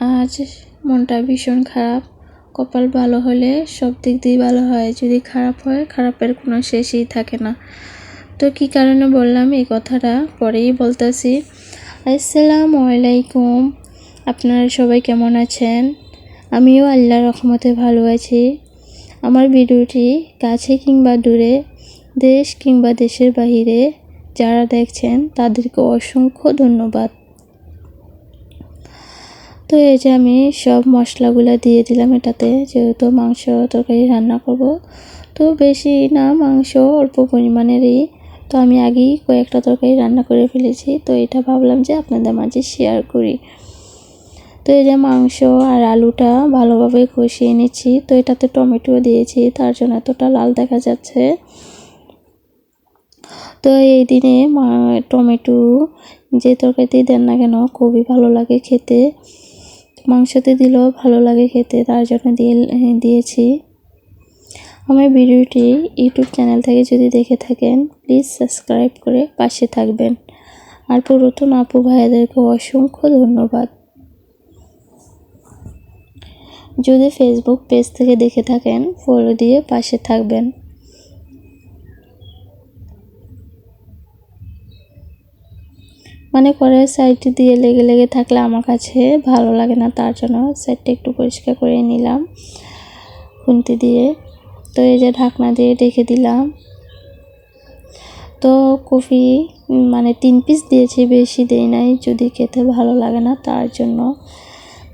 আজ মনটা ভীষণ খারাপ। কপাল ভালো হলে সব দিক দিয়ে ভালো হয়। যদি খারাপ হয়, খারাপের কোনো শেষই থাকে না। তো কি কারণে বললাম? এই কথাটা পরেই বলতেছি। আসসালামু আলাইকুম। আপনারা সবাই কেমন আছেন? আমিও আল্লাহর রহমতে ভালো আছি। আমার ভিডিওটি কাছে কিংবা দূরে, দেশ কিংবা দেশের বাহিরে যারা দেখছেন, তাদেরকে অসংখ্য ধন্যবাদ। তো এই যে আমি সব মশলাগুলো দিয়ে দিলাম এটাতে, যেহেতু মাংস তরকারি রান্না করব। তো বেশি না, মাংস অল্প পরিমাণেরই। তো আমি আগেই কয়েকটা তরকারি রান্না করে ফেলেছি। তো এটা ভাবলাম যে আপনাদের মাঝে শেয়ার করি। তো এই যে মাংস আর আলুটা ভালোভাবে কষিয়ে নিচ্ছি। তো এটাতে টমেটো দিয়েছি, তার জন্য এতটা লাল দেখা যাচ্ছে। তো এই দিনে টমেটো যে তরকারিতে দেন না কেন, খুবই ভালো লাগে খেতে। মাংসতে দিলেও ভালো লাগে খেতে, তার জন্য দিয়ে দিয়েছি। আমার ভিডিওটি ইউটিউব চ্যানেল থেকে যদি দেখে থাকেন প্লিজ সাবস্ক্রাইব করে পাশে থাকবেন। আর পুরাতন আপু ভাইয়াদেরকে অসংখ্য ধন্যবাদ। যদি ফেসবুক পেজ থেকে দেখে থাকেন ফলো দিয়ে পাশে থাকবেন। মানে করে সাইড দিয়ে লেগে লেগে থাকলে আমার কাছে ভালো লাগে না, তার জন্য সাইডটা একটু পরিষ্কার করে নিলাম খুন্তি দিয়ে। তো এই যে ঢাকনা দিয়ে রেখে দিলাম। তো কফি মানে তিন পিস দিয়েছি, বেশি দেই নাই, যদি খেতে ভালো লাগে না তার জন্য।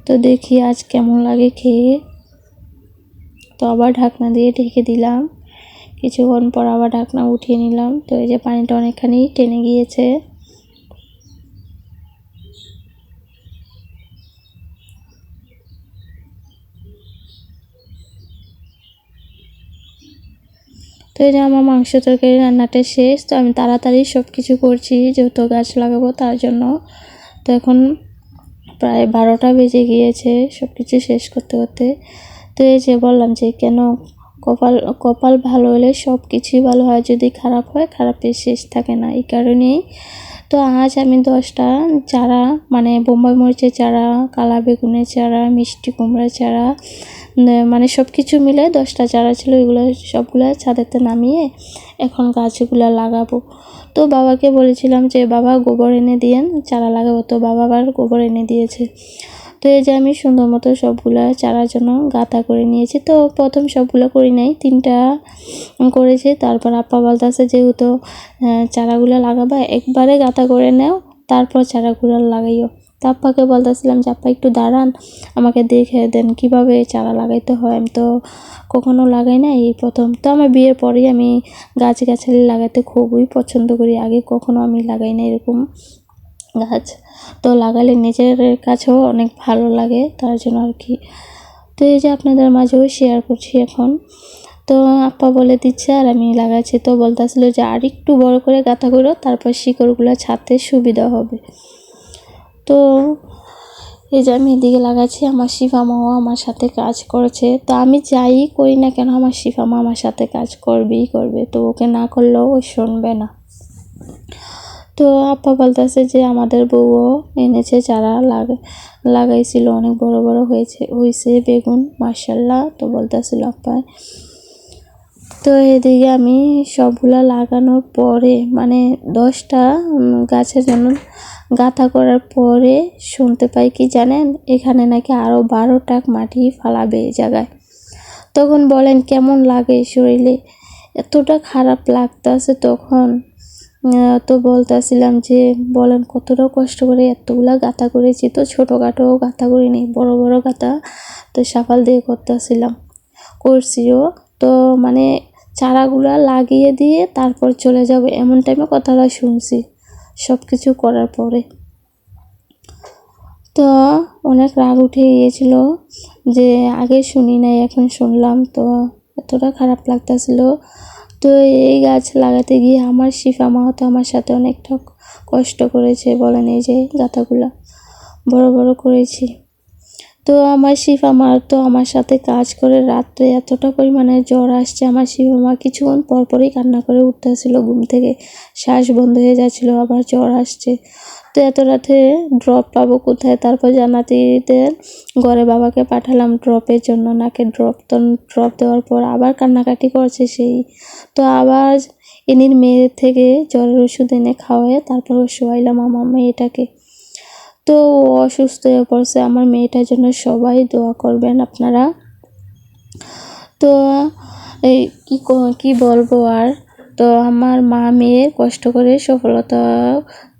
তো দেখি আজ কেমন লাগে খেয়ে। তো আবার ঢাকনা দিয়ে ঢেকে দিলাম। কিছুক্ষণ পর আবার ঢাকনা উঠিয়ে নিলাম। তো এই যে পানিটা অনেকখানি টেনে গিয়েছে। তো এই যে আমার মাংস তরকারি রান্নাটা শেষ, তো আমি তাড়াতাড়ি সব কিছু করছি, যেহেতু গাছ লাগাবো তার জন্য। তো এখন প্রায় বারোটা বেজে গিয়েছে সব কিছু শেষ করতে করতে। তো এই যে বললাম যে কেন কপাল কপাল ভালো হলে সব কিছুই ভালো হয়, যদি খারাপ হয় খারাপের শেষ থাকে না। এই কারণেই তো আজ আমি দশটা চারা মানে বোম্বাই মরিচের চারা, কালা বেগুনের চারা, মিষ্টি কুমড়া চারা মানে সব কিছু মিলে দশটা চারা ছিল এগুলো সবগুলো ছাদেতে নামিয়ে এখন গাছগুলো লাগাবো। তো বাবাকে বলেছিলাম যে, বাবা গোবর এনে দিয়েন, চারা লাগাবো। তো বাবা আবার গোবর এনে দিয়েছে। তো এই যে আমি সুন্দর মতো সবগুলো চারার জন্য গাঁথা করে নিয়েছি। তো প্রথম সবগুলো করি নাই, তিনটা করেছি। তারপর আপা বলতেছে যেহেতু চারাগুলো লাগাবা, একবারে গাঁথা করে নেও, তারপর চারাগুলো লাগাইও। তা আপ্পাকে বলতেছিলাম যে আপ্পা একটু দাঁড়ান, আমাকে দেখে দেন কীভাবে চারা লাগাইতে হয়। আমি তো কখনো লাগাই না এই প্রথম। তো আমার বিয়ের পরেই আমি গাছ গাছালি লাগাতে খুবই পছন্দ করি। আগে কখনো আমি লাগাই না এরকম। গাছ। তো লাগালে নিজের কাছেও অনেক ভালো লাগে, তার জন্য আর কি। তো এই যে আপনাদের মাঝেও শেয়ার করছি এখন। তো আপা বলে দিচ্ছে আর আমি লাগাচ্ছি। তো বলতেছিল যে আর একটু বড় করে গাঁথা করো, তারপর শিকড়গুলো ছাড়তে সুবিধা হবে। তো এই যে আমি এদিকে লাগাচ্ছি, আমার শিফা মাও আমার সাথে কাজ করেছে। তো আমি যাই করি না কেন, আমার শিফা মা আমার সাথে কাজ করবেই করবে। তো ওকে না করলেও ও শুনবে না। তো আপা বলতেছে যে আমাদের বউও এনেছে চারা লাগা, লাগাইছিল, অনেক বড় বড় হয়েছে হয়েছে বেগুন মার্শাল্লাহ তো বলতেছিল আপ্পায় তো এদিকে আমি সবগুলা লাগানোর পরে মানে দশটা গাছের জন্য গাঁথা করার পরে শুনতে পাই কি জানেন, এখানে নাকি আরও বারো টাক মাটি ফালাবে এই জায়গায়। তখন বলেন, কেমন লাগে শরীরে? এতটা খারাপ লাগতেছে তখন। তো বলতেছিলাম যে, বলেন কতটা কষ্ট করে এতগুলা গাঁথা করেছি তো ছোটোখাটো গাঁথা করিনি, বড় বড় গাঁথা তো সাফাল দিয়ে করতেছিলাম। করছিও তো মানে চারাগুলা লাগিয়ে দিয়ে তারপর চলে যাব, এমন টাইমে কথাটা শুনছি সব কিছু করার পরে। তো অনেক রাগ উঠে গিয়েছিল যে, আগে শুনি নাই, এখন শুনলাম। তো এতটা খারাপ লাগতেছিল তো এই গাছ লাগাতে গিয়ে আমার শিফা মা তো আমার সাথে অনেকটা কষ্ট করেছে, বলেন এই যে গাঁথাগুলো বড় বড় করেছি। তো আমার শিব আমার তো আমার সাথে কাজ করে রাত্রে এতটা পরিমাণে জ্বর আসছে, আমার শিব আমার কিছুক্ষণ পরপরই কান্না করে উঠতেছিল ঘুম থেকে শ্বাস বন্ধ হয়ে যাচ্ছিল, আবার জ্বর আসছে। তো এত রাতে ড্রপ পাবো কোথায়? তারপর জানাতিতে ঘরে বাবাকে পাঠালাম ড্রপের জন্য, নাকে ড্রপ তো ড্রপ দেওয়ার পর আবার কান্নাকাটি করছে সেই। তো আবার এনির মেয়ে থেকে জ্বরের ওষুধ এনে খাওয়ায়, তারপর শোয়াইলাম আমার মেয়েটাকে। তো অসুস্থ হয়ে পড়ছে, আমার মেয়েটার জন্য সবাই দোয়া করবেন আপনারা। তো এই কী ক- কী বলব আর? তো আমার মা মেয়ে কষ্ট করে সফলতা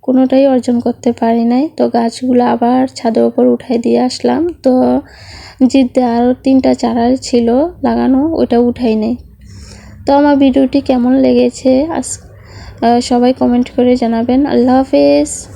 কোনোটাই অর্জন করতে পারি নাই। তো গাছগুলো আবার ছাদের ওপর উঠাই দিয়ে আসলাম। তো জিদ্দে আরও তিনটা চারা ছিল লাগানো, ওটা উঠাই নেই। তো আমার ভিডিওটি কেমন লেগেছে আজ সবাই কমেন্ট করে জানাবেন। আল্লাহ হাফেজ।